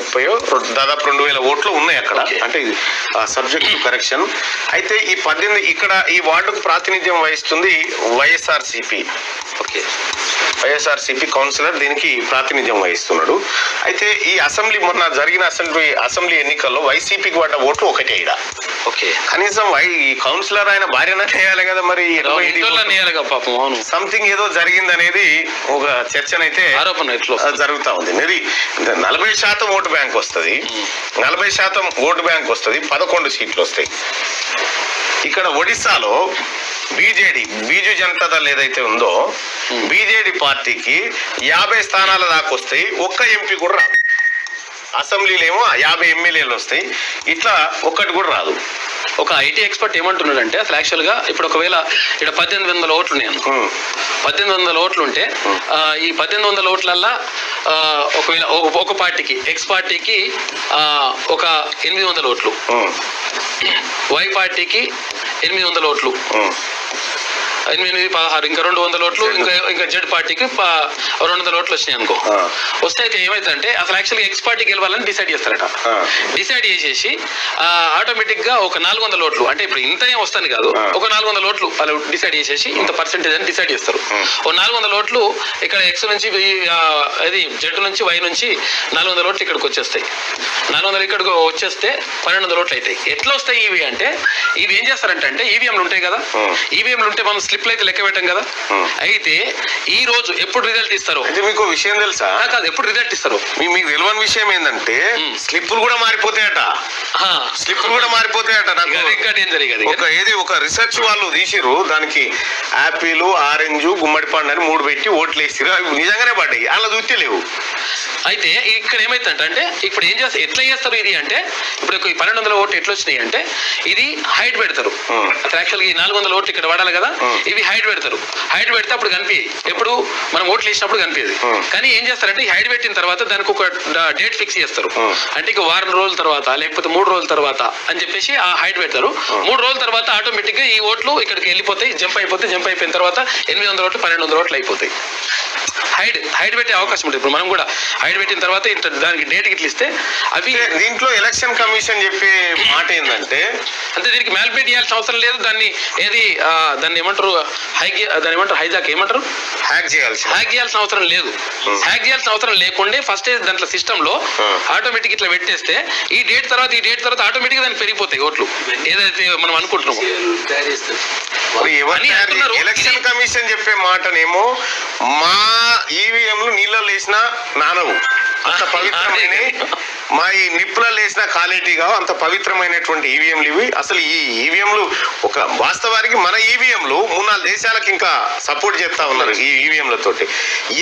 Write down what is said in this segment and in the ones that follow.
ముప్పై దాదాపు రెండు వేల ఓట్లు ఉన్నాయి అక్కడ. అంటే సబ్జెక్ట్ కరెక్షన్ అయితే ఈ పద్దెనిమిది ఇక్కడ ఈ వార్డుకు ప్రాతినిధ్యం వహిస్తుంది వైఎస్ఆర్ సిపి ఓకే. వైఎస్ఆర్సీపీ కౌన్సిలర్ దీనికి ప్రాతినిధ్యం వహిస్తున్నాడు. అయితే ఈ అసెంబ్లీ మొన్న జరిగిన అసెంబ్లీ అసెంబ్లీ ఎన్నికల్లో వైసీపీకి పడ్డ ఓట్లు ఒకటే ఈడ ఓకే. కనీసం ఈ కౌన్సిలర్ ఆయన భార్యన చేయాలి కదా మరి పాపం అవును. సంథింగ్ ఏదో జరిగిందనేది ఒక చర్చనైతే ఆరోపణ జరుగుతా ఉంది. ఇది నలభై శాతం ఓటు బ్యాంక్ వస్తుంది. నలభై శాతం ఓటు బ్యాంక్ వస్తుంది. పదకొండు సీట్లు వస్తాయి. ఇక్కడ ఒడిశాలో బీజేడీ బీజు జనతా దళ్ ఏదైతే ఉందో బీజేడీ పార్టీకి యాభై స్థానాల దాకా వస్తాయి. ఒక్క ఎంపీ కూడా రాదు. అసెంబ్లీలో ఏమో యాభై ఎమ్మెల్యేలు వస్తాయి. ఇట్లా ఒక్కటి కూడా రాదు. ఒక ఐటీ ఎక్స్పర్ట్ ఏమంటున్నాడంటే అసలు యాక్చువల్గా ఇప్పుడు ఒకవేళ ఇక్కడ పద్దెనిమిది వందల ఓట్లు ఉన్నాయి అనుకో. పద్దెనిమిది వందల ఓట్లు ఉంటే ఈ పద్దెనిమిది వందల ఓట్లల్లా ఒకవేళ ఒక- ఒక పార్టీకి ఎక్స్ పార్టీకి ఆ, ఒక ఎనిమిది వందల ఓట్లు. వై పార్టీకి ఎనిమిది వందల ఓట్లు. ఎనిమిది పదహారు ఇంకా రెండు వందల ఓట్లు ఇంకా ఇంకా జెడ్ పార్టీకి రెండు వందల ఓట్లు వచ్చినాయి అనుకో. వస్తే అయితే ఏమైతుందంటే అసలు యాక్చువల్గా ఎక్స్ పార్టీ గెలవాలని డిసైడ్ చేస్తారట. డిసైడ్ చేసేసి ఆటోమేటిక్గా ఒక నాలుగు వందల ఓట్లు అంటే ఇప్పుడు ఇంత ఏం వస్తాను కాదు. ఒక నాలుగు వందల ఓట్లు వాళ్ళు డిసైడ్ చేసేసి ఇంత పర్సెంటేజ్ అని డిసైడ్ చేస్తారు. ఓ నాలుగు వందల ఓట్లు ఇక్కడ ఎక్స్ నుంచి అది జెడ్ నుంచి వై నుంచి నాలుగు వందల ఓట్లు ఇక్కడికి వచ్చేస్తాయి నాలుగు వందలు ఇక్కడికి వచ్చేస్తే పన్నెండు వందల ఓట్లు అవుతాయి ఎట్లా వస్తాయి ఇవి అంటే ఇవి ఏం చేస్తారంటే అంటే ఈవీఎంలు ఉంటాయి కదా. ఈవీఎంలు ఉంటే మనం స్లిప్లు అయితే లెక్క పెట్టాం కదా. అయితే ఈ రోజు ఎప్పుడు రిజల్ట్ ఇస్తారు? అయితే మీకు విషయం తెలుసా? కాదు ఎప్పుడు రిజల్ట్ ఇస్తారు? మీ- మీకు తెలియని విషయం ఏంటంటే. స్లిప్పులు కూడా మారిపోతాయట. ఆ, స్లిప్పులు కూడా మారిపోతాయట ఇక అది నాకు ఇంకా డేంజర్ ఇక అది. ఒక ఏది ఒక రీసెర్చ్ వాళ్ళు తీసిరు దానికి యాపిల్ ఆరెంజ్ గుమ్మడి పండు అని మూడు పెట్టి ఓట్లు వేసిరు అవి నిజంగానే పడ్డాయి. అలా చూస్తే లేవు. అయితే ఇక్కడ ఏమైతుందంటే అంటే ఇప్పుడు ఏం చేస్తారు? ఎట్లా చేస్తారు ఇది అంటే ఇప్పుడు ఈ పన్నెండు వందల ఓట్లు ఎట్లా వచ్చినాయి అంటే ఇది హైట్ పెడతారు. యాక్చువల్గా ఈ నాలుగు వందల ఓట్లు ఇక్కడ వాడాలి కదా. ఇవి హైట్ పెడతారు. హైట్ పెడితే అప్పుడు కనిపి ఎప్పుడు మనం ఓట్లు వేసినప్పుడు కనిపించదు. కానీ ఏం చేస్తారంటే ఈ హైట్ పెట్టిన తర్వాత దానికి ఒక డేట్ ఫిక్స్ చేస్తారు. అంటే ఇక వారం రోజుల తర్వాత లేకపోతే మూడు రోజుల తర్వాత అని చెప్పేసి ఆ హైట్ పెడతారు. మూడు రోజుల తర్వాత ఆటోమేటిక్గా ఈ ఓట్లు ఇక్కడికి వెళ్ళిపోతాయి జంప్ అయిపోతే జంప్ అయిపోయిన తర్వాత ఎనిమిది వందల ఓట్లు పన్నెండు వందల ఓట్లు అయిపోతాయి. హైడ్ హైడ్ పెట్టే అవకాశం ఉంటుంది. ఇప్పుడు మనం కూడా హైడ్ పెట్టిన తర్వాత ఇంత దానికి డేట్ ఇట్లా ఇస్తే అవి దీంట్లో ఎలక్షన్ కమిషన్ చెప్పే మాట ఏంటంటే అంటే దీనికి మ్యాల్పేట్ చేయాల్సిన అవసరం లేదు. దాన్ని ఏది దాన్ని ఏమంటారు? హై దాన్ని ఏమంటారు? హైజాక్ ఏమంటారు? హ్యాక్ చేయాల్సి హ్యాక్ చేయాల్సిన అవసరం లేదు. హ్యాక్ చేయాల్సిన అవసరం లేకుండే ఫస్ట్ దాంట్లో సిస్టమ్లో Hmm. ఆటోమేటిక్ ఇట్లా పెట్టేస్తే ఈ డేట్ తర్వాత ఈ డేట్ తర్వాత ఆటోమేటిక్ దానికి పెరిగిపోతాయి ఓట్లు. ఏదైతే మనం అనుకుంటున్నామో. ఎలక్షన్ కమిషన్ చెప్పే మాటనేమో మా ఈవీఎంలు నీళ్ళలో వేసిన నానవు. అంత పవిత్రమైన మా ఈ నిప్పులలో వేసిన కాలేటీగా అంత పవిత్రమైనటువంటి ఈవీఎంలు ఇవి. అసలు ఈ ఈవీఎంలు ఒక వాస్తవానికి మన ఈవీఎంలు మూడు నాలుగు దేశాలకు ఇంకా సపోర్ట్ చేస్తా ఉన్నారు ఈ ఈవీఎంలతోటి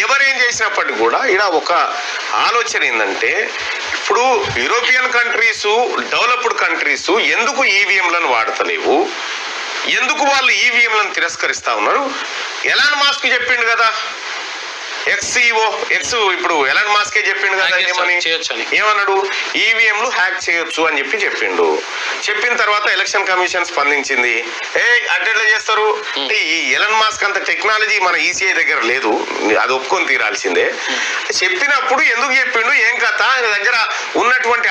ఎవరేం చేసినప్పటికీ కూడా ఇక్కడ ఒక ఆలోచన ఏంటంటే ఇప్పుడు యూరోపియన్ కంట్రీస్ డెవలప్డ్ కంట్రీస్ ఎందుకు ఈవీఎంలను వాడతలేవు? ఎందుకు వాళ్ళు ఈవీఎంలను తిరస్కరిస్తా ఉన్నారు? ఎలాన్ మాస్క్ చెప్పిండు కదా ఎక్స్ఈఓ ఎక్స్ ఇప్పుడు ఎలాన్ మాస్కే చెప్పిండు కదా ఏమని. ఏమన్నాడు? ఈవీఎంలు హ్యాక్ చేయొచ్చు అని చెప్పి చెప్పిండు. చెప్పిన తర్వాత ఎలక్షన్ కమిషన్ స్పందించింది. ఏ అట్టెట్లా చేస్తారు? అంటే ఈ ఎలన్ మాస్క్ అంత టెక్నాలజీ మన ఈసీఐ దగ్గర లేదు. అది ఒప్పుకొని తీరాల్సిందే. చెప్పినప్పుడు ఎందుకు చెప్పిండు? ఏం కథ? ఆయన దగ్గర ఉన్నటువంటి